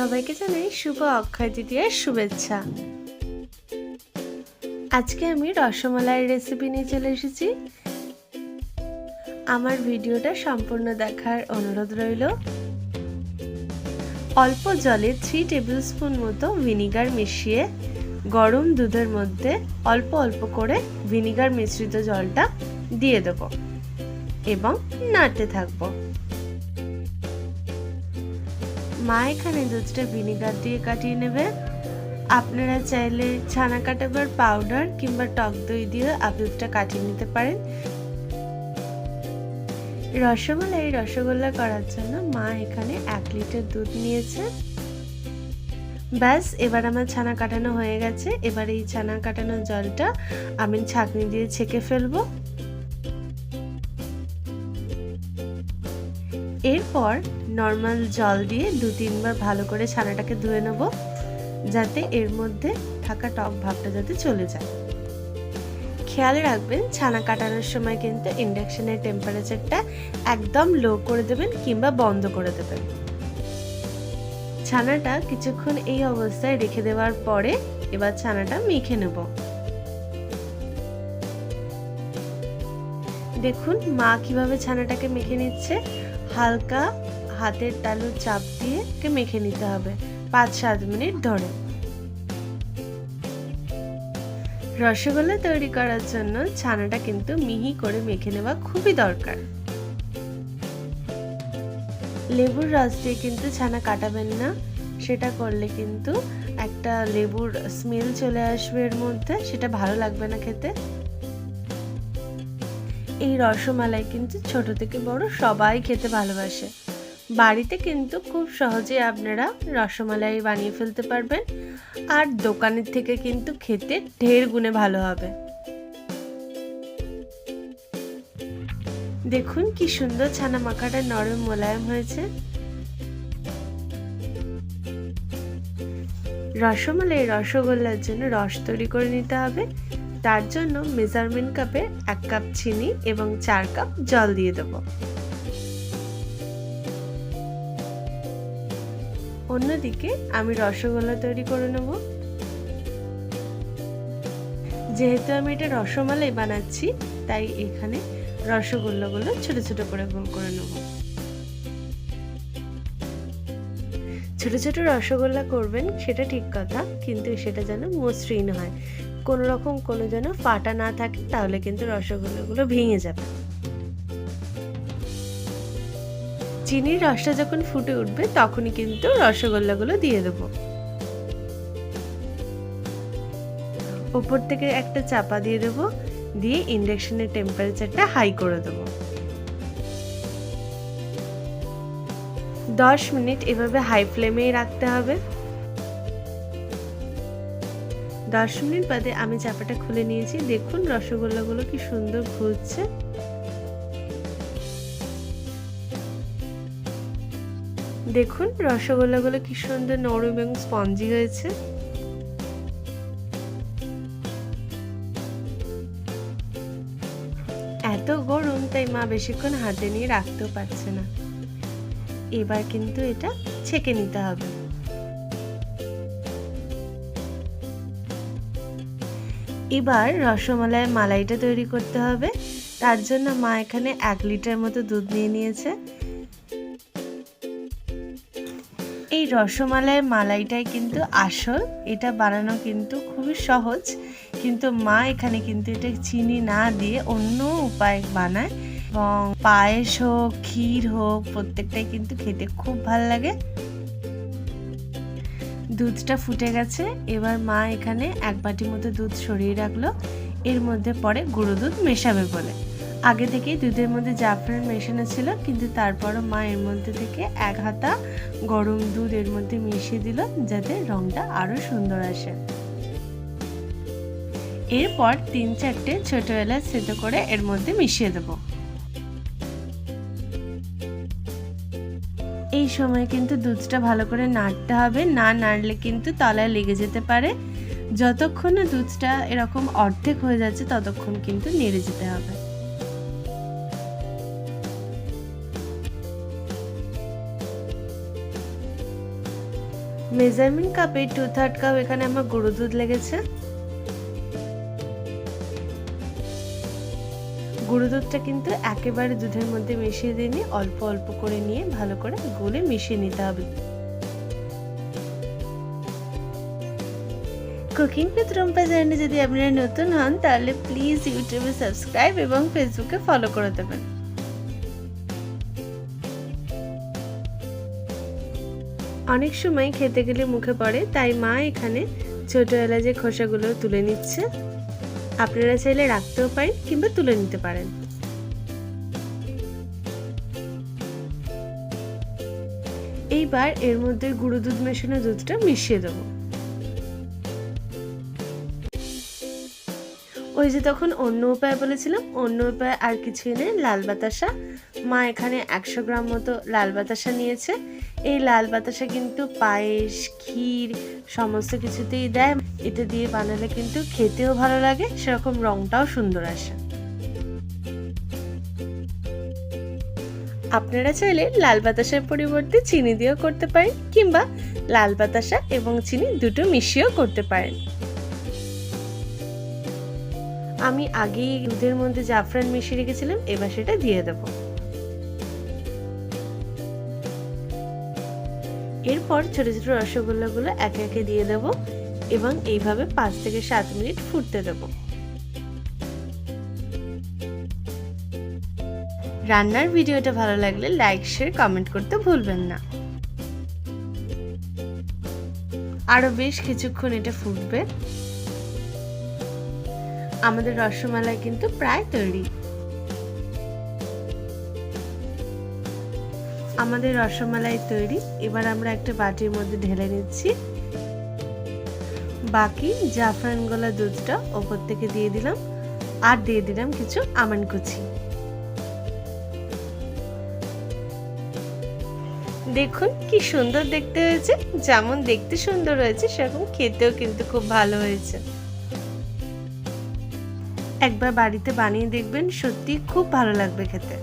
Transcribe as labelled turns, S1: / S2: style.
S1: সবাইকে জানাই শুভ অক্ষয় তৃতীয়ার শুভেচ্ছা। আজকে আমি রসমালাইয়ের রেসিপি নিয়ে চলে এসেছি। আমার ভিডিওটা সম্পূর্ণ দেখার অনুরোধ রইল। অল্প জলে থ্রি টেবিল স্পুন মতো ভিনিগার মিশিয়ে গরম দুধের মধ্যে অল্প অল্প করে ভিনিগার মিশ্রিত জলটা দিয়ে দেবো এবং নাড়তে থাকব। মা এখানে দুধটা ভিনিগার দিয়ে কাটিয়ে নেবে। আপনারা চাইলে ছানা কাটাবার পাউডার কিংবা টক দই দিয়ে দুধটা কাটিয়ে নিতে পারেন। রসগোল্লা, এই রসগোল্লা করার জন্য মা এখানে এক লিটার দুধ নিয়েছে। ব্যাস, এবার আমার ছানা কাটানো হয়ে গেছে। এবার এই ছানা কাটানো জলটা আমি ছাঁকনি দিয়ে ছেঁকে ফেলব। এরপর নর্মাল জল দিয়ে দু তিনবার ভালো করে ছানাটাকে ধুয়ে নেব, যাতে এর মধ্যে থাকা টক ভাবটা যাতে চলে যায়। খেয়াল রাখবেন, ছানা কাটানোর সময় কিন্তু ইন্ডাকশনের টেম্পারেচারটা একদম লো করে দেবেন কিংবা বন্ধ করে দেবেন। ছানাটা কিছুক্ষণ এই অবস্থায় রেখে দেওয়ার পরে এবার ছানাটা মেখে নেব। দেখুন মা কীভাবে ছানাটাকে মেখে নিচ্ছে। হালকা হাতের তালু চাপ দিয়ে মেখে নিতে হবে। পাঁচ, সাত মিনিট ধরে। রসগোল্লা তৈরি করার জন্য ছানাটা কিন্তু মিহি করে মেখে নেওয়া খুবই দরকার। লেবুর রস দিয়ে কিন্তু ছানা কাটাবেন না। সেটা করলে কিন্তু একটা লেবুর স্মেল চলে আসবে এর মধ্যে, সেটা ভালো লাগবে না খেতে। এই রসমালাই কিন্তু ছোট থেকে বড় সবাই খেতে ভালোবাসে। বাড়িতে কিন্তু খুব সহজে আপনারা রসমালাই বানিয়ে ফেলতে পারবেন। আর দোকানের থেকে কিন্তু খেতে ঢের গুণে ভালো হবে। দেখুন কি সুন্দর ছানা মাখাটা নরম মোলায়েম হয়েছে। রসমালাই রসগোল্লার জন্য রস তৈরি করে নিতে হবে। তার জন্য মেজারমেন্ট কাপে এক কাপ চিনি এবং চার কাপ জল দিয়ে দেবো। অন্যদিকে আমি রসগোল্লা তৈরি করে নেব। যেহেতু আমি এটা রসমালাই বানাচ্ছি, তাই এখানে রসগোল্লাগুলো ছোট ছোট করে গোল করে নেব। ছোট ছোট রসগোল্লা করবেন, সেটা ঠিক কথা, কিন্তু সেটা যেন মসৃণ হয়। কোনো রকম কোনো যেন ফাটা না থাকে, তাহলে কিন্তু রসগোল্লাগুলো ভেঙে যাবে। চিনির রসটা যখন ফুটে উঠবে, তখনই কিন্তু রসগোল্লাগুলো দিয়ে দেবো। ওপর থেকে একটা চাপা দিয়ে দেবো, দিয়ে ইন্ডাকশনের টেম্পারেচারটা হাই করে দেবো। দশ মিনিট এভাবে হাই ফ্লেমেই রাখতে হবে। দশ মিনিট বাদে আমি চাপাটা খুলে নিয়েছি। দেখুন রসগোল্লাগুলো কি সুন্দর ঘুরছে। দেখুন, রসগোল্লাগুলো কি সুন্দর নরম এবং স্পঞ্জি হয়েছে। এত গরম, তাই মা বেশিক্ষণ হাতে নিয়ে রাখতেও পারছে না। এবার কিন্তু এটা ছেঁকে নিতে হবে। এবার রসমালাই মালাইটা তৈরি করতে হবে। তার জন্য মা এখানে এক লিটার মতো দুধ নিয়ে নিয়েছে। রসমালাই মালাইটাই কিন্তু আসল। এটা বানানো কিন্তু খুবই সহজ। কিন্তু মা এখানে কিন্তু এটা চিনি না দিয়ে অন্য উপায় বানায়। এবং পায়েস হোক, ক্ষীর হোক, প্রত্যেকটাই কিন্তু খেতে খুব ভালো লাগে। দুধটা ফুটে গেছে। এবার মা এখানে এক বাটি মতো দুধ সরিয়ে রাখল। এর মধ্যে পরে গুঁড়ো দুধ মেশাবে বলে। আগে থেকেই দুধের মধ্যে জাফরান মেশানো ছিল, কিন্তু তারপরও মা এর মধ্যে থেকে এক হাতা গরম দুধ এর মধ্যে মিশিয়ে দিল, যাতে রংটা আরও সুন্দর আসে। এরপর তিন চারটে ছোট এলাচ সেদ্ধ করে এর মধ্যে মিশিয়ে দেব। এই সময় কিন্তু দুধটা ভালো করে নাড়তে হবে, না নাড়লে কিন্তু তলায় লেগে যেতে পারে। যতক্ষণ দুধটা এরকম অর্ধেক হয়ে যাচ্ছে, ততক্ষণ কিন্তু নেড়ে যেতে হবে। মেজারমেন্ট কাপে টু থার্ড কাপ এখানে আমার গুঁড়ো দুধ লেগেছে। গুঁড়ো দুধটা কিন্তু একেবারে দুধের মধ্যে মিশিয়ে দিইনি অল্প অল্প করে নিয়ে ভালো করে গুলে মিশিয়ে নিতে হবে। কুকিং উইথ রুম্পা চ্যানেলে যদি আপনারা নতুন হন, তাহলে প্লিজ ইউটিউবে সাবস্ক্রাইব এবং ফেসবুকে ফলো করে দেবেন। অনেক সময় খেতে গেলে মুখে পড়ে, তাই মা এখানে ছোট এলাচের খোসাগুলো তুলে নিচ্ছে। আপনারা চাইলে রাখতেও পারেন কিংবা তুলে নিতে পারেন। এইবার এর মধ্যে গুঁড়ো দুধ মেশানো দুধটা মিশিয়ে দেবো। ওই যে তখন অন্য উপায় বলেছিলাম, অন্য উপায় আর কিছুই নেই। লাল বাতাসা। মা এখানে একশো গ্রাম মতো লাল বাতাসা নিয়েছে। এই লাল বাতাসা কিন্তু পায়েস, ক্ষীর সমস্ত কিছুতেই দেয়। এটা দিয়ে বানালে কিন্তু খেতেও ভালো লাগে, সেরকম রংটাও সুন্দর আসে। আপনারা চাইলে লাল বাতাসার পরিবর্তে চিনি দিয়েও করতে পারেন, কিংবা লাল বাতাসা এবং চিনি দুটো মিশিয়েও করতে পারেন। আমি আগেই দুধের মধ্যে জাফরান মিশিয়ে রেখেছিলাম, এবার সেটা দিয়ে দেব। এরপর ছোট ছোট রসগোল্লাগুলো একে একে দিয়ে দেব এবং এইভাবে পাঁচ থেকে সাত মিনিট ফুটতে দেব। রান্নার ভিডিওটা ভালো লাগলে লাইক, শেয়ার, কমেন্ট করতে ভুলবেন না। আরও বেশ কিছুক্ষণ এটা ফুটবে। আমাদের রসমালাই কিন্তু প্রায় তৈরি। আমাদের রসমালাই তৈরি। এবার আমরা একটা বাটির মধ্যে ঢেলে নিচ্ছি। বাকি জাফরান গোলা দুধটা ওপর থেকে দিয়ে দিলাম। আর দিয়ে দিলাম কিছু আমান কুচি। দেখুন কি সুন্দর দেখতে হয়েছে। যেমন দেখতে সুন্দর হয়েছে, সেরকম খেতেও কিন্তু খুব ভালো হয়েছে। একবার বাড়িতে বানিয়ে দেখবেন সত্যি খুব ভালো লাগবে খেতে।